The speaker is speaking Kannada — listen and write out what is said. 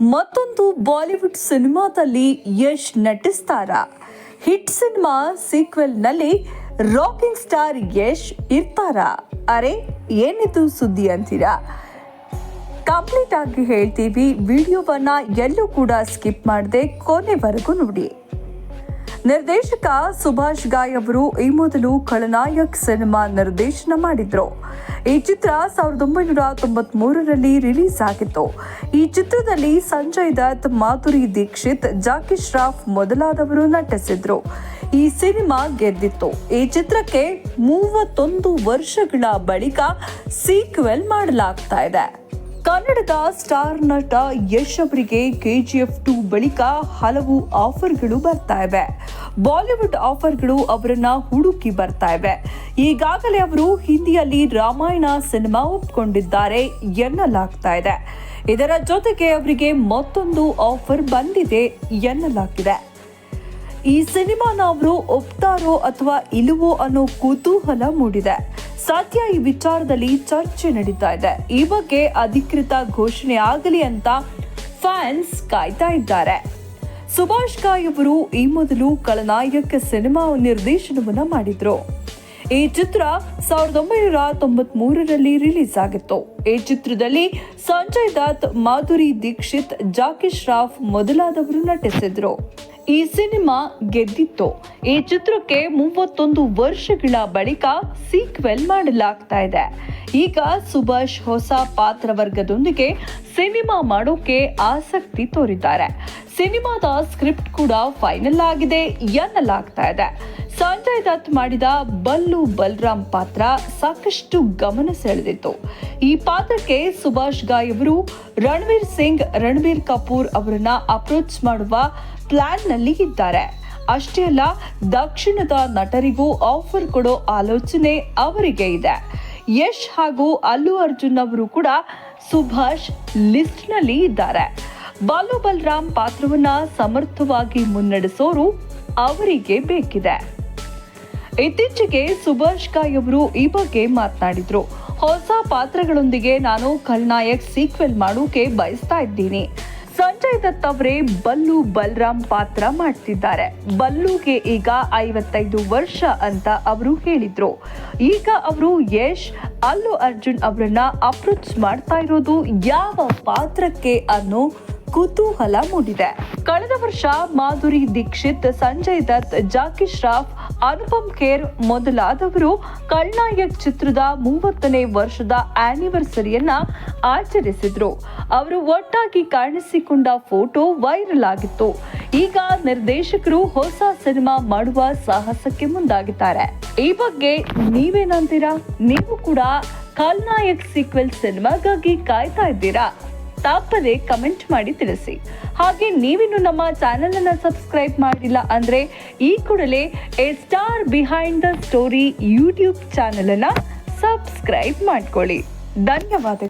ಮತ್ತೊಂದು ಬಾಲಿವುಡ್ ಸಿನಿಮಾದಲ್ಲಿ ಯಶ್ ನಟಿಸ್ತಾರ. ಹಿಟ್ ಸಿನಿಮಾ ಸೀಕ್ವೆಲ್ನಲ್ಲಿ ರಾಕಿಂಗ್ ಸ್ಟಾರ್ ಯಶ್ ಇರ್ತಾರ. ಅರೆ, ಏನಿದು ಸುದ್ದಿ ಅಂತೀರಾ? ಕಂಪ್ಲೀಟ್ ಆಗಿ ಹೇಳ್ತೀವಿ. ವಿಡಿಯೋವನ್ನ ಎಲ್ಲೂ ಕೂಡ ಸ್ಕಿಪ್ ಮಾಡದೆ ಕೊನೆವರೆಗೂ ನೋಡಿ. ನಿರ್ದೇಶಕ ಸುಭಾಷ್ ಗಾಯ್ ಅವರು ಈ ಮೊದಲು ಖಳನಾಯಕ್ ಸಿನಿಮಾ ನಿರ್ದೇಶನ ಮಾಡಿದ್ರು. ಈ ಚಿತ್ರ ಸಾವಿರದ ಒಂಬೈನೂರ ತೊಂಬತ್ ಮೂರರಲ್ಲಿ ರಿಲೀಸ್ ಆಗಿತ್ತು. ಈ ಚಿತ್ರದಲ್ಲಿ ಸಂಜಯ್ ದತ್, ಮಾಧುರಿ ದೀಕ್ಷಿತ್, ಜಾಕಿ ಶ್ರಾಫ್ ಮೊದಲಾದವರು ನಟಿಸಿದ್ರು. ಈ ಸಿನಿಮಾ ಗೆದ್ದಿತ್ತು. ಈ ಚಿತ್ರಕ್ಕೆ ಮೂವತ್ತೊಂದು ವರ್ಷಗಳ ಬಳಿಕ ಸೀಕ್ವೆಲ್ ಮಾಡಲಾಗ್ತಾ ಇದೆ. ಕನ್ನಡದ ಸ್ಟಾರ್ ನಟ ಯಶ್ ಅವರಿಗೆ ಕೆಜಿಎಫ್ ಟು ಬಳಿಕ ಹಲವು ಆಫರ್ಗಳು ಬರ್ತಾ ಇವೆ. ಬಾಲಿವುಡ್ ಆಫರ್ಗಳು ಅವರನ್ನ ಹುಡುಕಿ ಬರ್ತಾ ಇವೆ. ಈಗಾಗಲೇ ಅವರು ಹಿಂದಿಯಲ್ಲಿ ರಾಮಾಯಣ ಸಿನಿಮಾ ಒಪ್ಕೊಂಡಿದ್ದಾರೆ ಎನ್ನಲಾಗ್ತಾ ಇದೆ. ಇದರ ಜೊತೆಗೆ ಅವರಿಗೆ ಮತ್ತೊಂದು ಆಫರ್ ಬಂದಿದೆ ಎನ್ನಲಾಗಿದೆ. ಈ ಸಿನಿಮಾನ ಅವರು ಒಪ್ತಾರೋ ಅಥವಾ ಇಲ್ಲವೋ ಅನ್ನೋ ಕುತೂಹಲ ಮೂಡಿದೆ. ಸದ್ಯ ಈ ವಿಚಾರದಲ್ಲಿ ಚರ್ಚೆ ನಡೀತಾ ಇದೆ. ಈ ಬಗ್ಗೆ ಅಧಿಕೃತ ಘೋಷಣೆ ಆಗಲಿ ಅಂತ ಫ್ಯಾನ್ಸ್ ಕಾಯ್ತಾ ಇದ್ದಾರೆ. ಸುಭಾಷ್ ಕಾಯ್ ಅವರು ಈ ಮೊದಲು ಖಳನಾಯಕ ಸಿನಿಮಾ ನಿರ್ದೇಶನವನ್ನ ಮಾಡಿದ್ರು. ಈ ಚಿತ್ರ ಸಾವಿರದ ಒಂಬೈನೂರ ತೊಂಬತ್ ಮೂರರಲ್ಲಿ ರಿಲೀಸ್ ಆಗಿತ್ತು. ಈ ಚಿತ್ರದಲ್ಲಿ ಸಂಜಯ್ ದತ್, ಮಾಧುರಿ ದೀಕ್ಷಿತ್ ಜಾಕಿ ಶ್ರಾಫ್ ಮೊದಲಾದವರು ನಟಿಸಿದ್ರು. ಈ ಸಿನಿಮಾ ಗೆದ್ದಿತ್ತು. ಈ ಚಿತ್ರಕ್ಕೆ ಮೂವತ್ತೊಂದು ವರ್ಷಗಳ ಬಳಿಕ ಸೀಕ್ವೆಲ್ ಮಾಡಲಾಗ್ತಾ ಇದೆ. ಈಗ ಸುಭಾಷ್ ಹೊಸ ಪಾತ್ರವರ್ಗದೊಂದಿಗೆ ಸಿನಿಮಾ ಮಾಡೋಕೆ ಆಸಕ್ತಿ ತೋರಿದ್ದಾರೆ. ಸಿನಿಮಾದ ಸ್ಕ್ರಿಪ್ಟ್ ಕೂಡ ಫೈನಲ್ ಆಗಿದೆ ಎನ್ನಲಾಗ್ತಾ ಇದೆ. ಸಂಜಯ್ ದತ್ ಮಾಡಿದ ಬಲ್ಲು ಬಲರಾಮ್ ಪಾತ್ರ ಸಾಕಷ್ಟು ಗಮನ ಸೆಳೆದಿತ್ತು. ಈ ಪಾತ್ರಕ್ಕೆ ಸುಭಾಷ್ ಗಾಯ್ ಅವರು, ರಣವೀರ್ ಸಿಂಗ್, ರಣಬೀರ್ ಕಪೂರ್ ಅವರನ್ನ ಅಪ್ರೋಚ್ ಮಾಡುವ ಪ್ಲಾನ್ನಲ್ಲಿ ಇದ್ದಾರೆ. ಅಷ್ಟೇ ಅಲ್ಲ, ದಕ್ಷಿಣದ ನಟರಿಗೂ ಆಫರ್ ಕೊಡೋ ಆಲೋಚನೆ ಅವರಿಗೆ ಇದೆ. ಯಶ್ ಹಾಗೂ ಅಲ್ಲು ಅರ್ಜುನ್ ಅವರು ಕೂಡ ಸುಭಾಷ್ ಲಿಸ್ಟ್ನಲ್ಲಿ ಇದ್ದಾರೆ. ಬಾಲು ಬಲರಾಮ್ ಪಾತ್ರವನ್ನ ಸಮರ್ಥವಾಗಿ ಮುನ್ನಡೆಸೋರು ಅವರಿಗೆ ಬೇಕಿದೆ. ಇತ್ತೀಚೆಗೆ ಸುಭಾಷ್ ಕಾಯ್ ಅವರು ಈ ಬಗ್ಗೆ ಮಾತನಾಡಿದ್ರು. ಹೊಸ ಪಾತ್ರಗಳೊಂದಿಗೆ ನಾನು ಖಲ್ನಾಯಕ್ ಸೀಕ್ವೆಲ್ ಮಾಡೋಕೆ ಬಯಸ್ತಾ ಇದ್ದೀನಿ. ಸಂಜಯ್ ದತ್ ಅವರೇ ಬಲ್ಲು ಬಲರಾಮ್ ಪಾತ್ರ ಮಾಡ್ತಿದ್ದಾರೆ. ಬಲ್ಲುಗೆ ಈಗ ಐವತ್ತೈದು ವರ್ಷ ಅಂತ ಅವರು ಹೇಳಿದ್ರು. ಈಗ ಅವರು ಯಶ್, ಅಲ್ಲು ಅರ್ಜುನ್ ಅವರನ್ನ ಅಪ್ರೋಚ್ ಮಾಡ್ತಾ ಇರೋದು ಯಾವ ಪಾತ್ರಕ್ಕೆ ಅನ್ನೋ ಕುತೂಹಲ ಮೂಡಿದೆ. ಕಳೆದ ವರ್ಷ ಮಾಧುರಿ ದೀಕ್ಷಿತ್, ಸಂಜಯ್ ದತ್, ಜಾಕಿ ಶ್ರಾಫ್, ಅನುಪಮ್ ಖೇರ್ ಮೊದಲಾದವರು ಕಳ್ನಾಯಕ್ ಚಿತ್ರದ ಮೂವತ್ತನೇ ವರ್ಷದ ಆನಿವರ್ಸರಿಯನ್ನ ಆಚರಿಸಿದ್ರು. ಅವರು ಒಟ್ಟಾಗಿ ಕಾಣಿಸಿಕೊಂಡ ಫೋಟೋ ವೈರಲ್ ಆಗಿತ್ತು. ಈಗ ನಿರ್ದೇಶಕರು ಹೊಸ ಸಿನಿಮಾ ಮಾಡುವ ಸಾಹಸಕ್ಕೆ ಮುಂದಾಗಿದ್ದಾರೆ. ಈ ಬಗ್ಗೆ ನೀವೇನಂತೀರಾ? ನೀವು ಕೂಡ ಖಲ್ನಾಯಕ್ ಸೀಕ್ವೆಲ್ ಸಿನಿಮಾಗಾಗಿ ಕಾಯ್ತಾ ಇದ್ದೀರಾ? ತಪ್ಪದೆ ಕಮೆಂಟ್ ಮಾಡಿ ತಿಳಿಸಿ. ಹಾಗೆ ನೀವಿನ್ನು ನಮ್ಮ ಚಾನೆಲ್ ಅನ್ನ ಸಬ್ಸ್ಕ್ರೈಬ್ ಮಾಡಿಲ್ಲ ಅಂದ್ರೆ ಈ ಕೂಡಲೇ a star behind the story YouTube channel ಅನ್ನ ಸಬ್ಸ್ಕ್ರೈಬ್ ಮಾಡ್ಕೊಳ್ಳಿ. ಧನ್ಯವಾದ